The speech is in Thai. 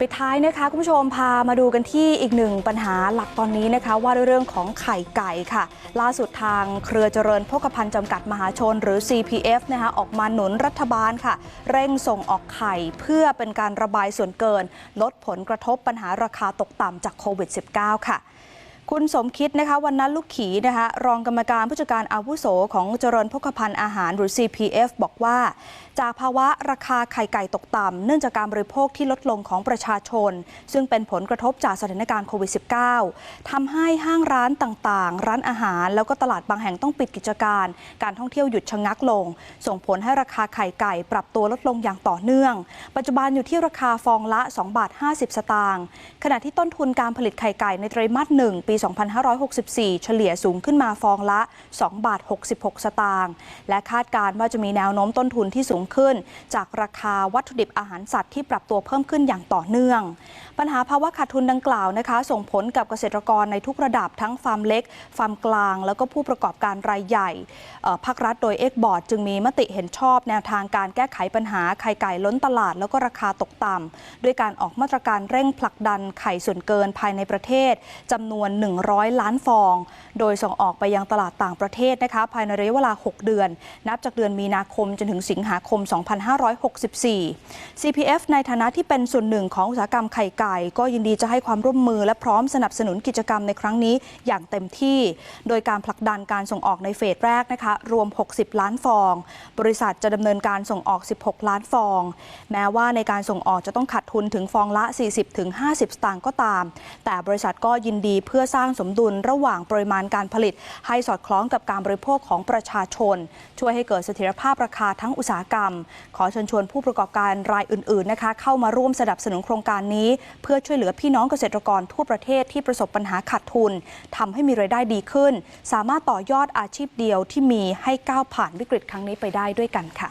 ปิดท้ายนะคะคุณผู้ชมพามาดูกันที่อีกหนึ่งปัญหาหลักตอนนี้นะคะ ว่าด้วยเรื่องของไข่ไก่ค่ะ ล่าสุดทางเครือเจริญโภคภัณฑ์จำกัดมหาชน หรือ CPF นะคะออกมาหนุนรัฐบาลค่ะ เร่งส่งออกไข่เพื่อเป็นการระบายส่วนเกิน ลดผลกระทบปัญหาราคาตกต่ำจากโควิด -19 ค่ะ คุณสมคิดนะคะวันนั้นลูกขีนะคะรองกรรมการผู้จัดการอาวุโสของเจริญพกพันธ์อาหารหรือ CPF บอกว่า จากภาวะราคาไข่ไก่ตกต่ำเนื่องจากการบริโภคที่ลดลงของประชาชน ซึ่งเป็นผลกระทบจากสถานการณ์โควิด -19 ทำให้ห้างร้านต่างๆ ร้านอาหาร แล้วก็ตลาดบางแห่งต้องปิดกิจการ การท่องเที่ยวหยุดชะงักลง ส่งผลให้ราคาไข่ไก่ปรับตัวลดลงอย่างต่อเนื่อง ปัจจุบันอยู่ที่ราคาฟองละ2บาท50 สตางค์ขณะที่ต้นทุนการผลิตไข่ไก่ในไตรมาสหนึ่งปี2564 เฉลี่ยสูงขึ้นมาฟองละ 2 บาท 66 สตางค์ และคาดการณ์ว่าจะมีแนวโน้มต้นทุนที่สูงขึ้น จากราคาวัตถุดิบอาหารสัตว์ที่ปรับตัวเพิ่มขึ้นอย่างต่อเนื่อง ปัญหาภาวะขาดทุนดังกล่าวนะคะ ส่งผลกับเกษตรกรในทุกระดับทั้งฟาร์มเล็ก ฟาร์มกลาง แล้วก็ผู้ประกอบการรายใหญ่ภาครัฐโดยเอกบอร์ดจึงมีมติเห็นชอบแนวทางการแก้ไขปัญหาไข่ไก่ล้นตลาด แล้วก็ราคาตกต่ำด้วยการออกมาตรการเร่งผลักดันไข่ส่วนเกินภายในประเทศจำนวน100 ล้านฟอง โดยส่งออกไปยังตลาดต่างประเทศนะคะภายในระยะเวลา 6 เดือน นับจากเดือนมีนาคมจนถึงสิงหาคม 2564 CPF ในฐานะที่เป็นส่วนหนึ่งของอุตสาหกรรมไข่ไก่ ก็ยินดีจะให้ความร่วมมือและพร้อมสนับสนุนกิจกรรมในครั้งนี้อย่างเต็มที่ โดยการผลักดันการส่งออกในเฟสแรกนะคะรวม 60 ล้านฟอง บริษัทจะดำเนินการส่งออก 16 ล้านฟอง แม้ว่าในการส่งออกจะต้องขาดทุนถึงฟองละ 40-50 สตางค์ก็ตาม แต่บริษัทก็ยินดีเพื่อสร้างสมดุลระหว่างปริมาณการผลิต ให้สอดคล้องกับการบริโภคของประชาชน ช่วยให้เกิดเสถียรภาพราคาทั้งอุตสาหกรรม ขอเชิญชวนผู้ประกอบการรายอื่นๆนะคะเข้ามาร่วมสนับสนุนโครงการนี้ เพื่อช่วยเหลือพี่น้องเกษตรกรทั่วประเทศที่ประสบปัญหาขาดทุนทำให้มีรายได้ดีขึ้น สามารถต่อยอดอาชีพเดียวที่มีให้ก้าวผ่านวิกฤตครั้งนี้ไปได้ด้วยกันค่ะ